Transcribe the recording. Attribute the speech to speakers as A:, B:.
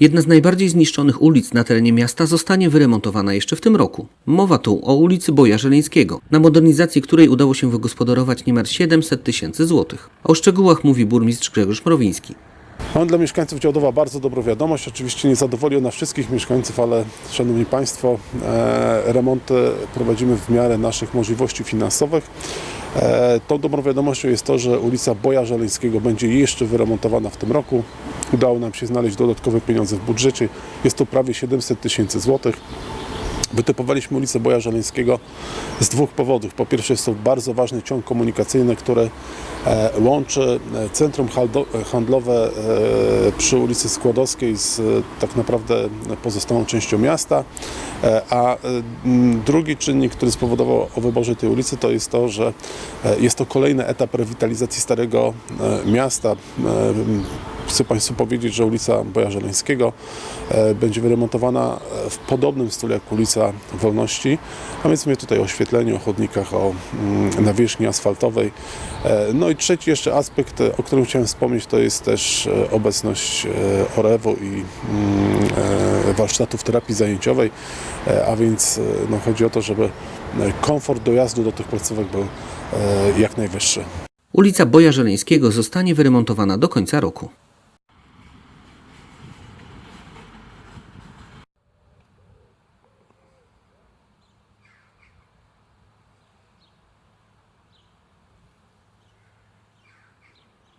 A: Jedna z najbardziej zniszczonych ulic na terenie miasta zostanie wyremontowana jeszcze w tym roku. Mowa tu o ulicy Boja Żeleńskiego, na modernizację której udało się wygospodarować niemal 700 tysięcy złotych. O szczegółach mówi burmistrz Grzegorz Mrowiński.
B: Mam dla mieszkańców Działdowa bardzo dobrą wiadomość. Oczywiście nie zadowoli ona wszystkich mieszkańców, ale Szanowni Państwo, e, remonty prowadzimy w miarę naszych możliwości finansowych. E, tą dobrą wiadomością jest to, że ulica Boja Żeleńskiego będzie jeszcze wyremontowana w tym roku. Udało nam się znaleźć dodatkowe pieniądze w budżecie. Jest to prawie 700 tysięcy złotych. Wytypowaliśmy ulicę Boja Żeleńskiego z dwóch powodów. Po pierwsze jest to bardzo ważny ciąg komunikacyjny, który e, łączy e, centrum haldo- handlowe e, przy ulicy Skłodowskiej z e, tak naprawdę pozostałą częścią miasta. E, A e, drugi czynnik, który spowodował o wyborze tej ulicy, to jest to, że e, jest to kolejny etap rewitalizacji Starego e, Miasta. Chcę Państwu powiedzieć, że ulica Boja Żeleńskiego e, będzie wyremontowana e, w podobnym stylu jak ulica Wolności, a więc mówię tutaj o oświetleniu, o chodnikach, o mm, nawierzchni asfaltowej. E, No i trzeci jeszcze aspekt, o którym chciałem wspomnieć, to jest też obecność Orewu i mm, warsztatów terapii zajęciowej, a więc no, chodzi o to, żeby komfort dojazdu do tych placówek był jak najwyższy.
A: Ulica Boja Żeleńskiego zostanie wyremontowana do końca roku.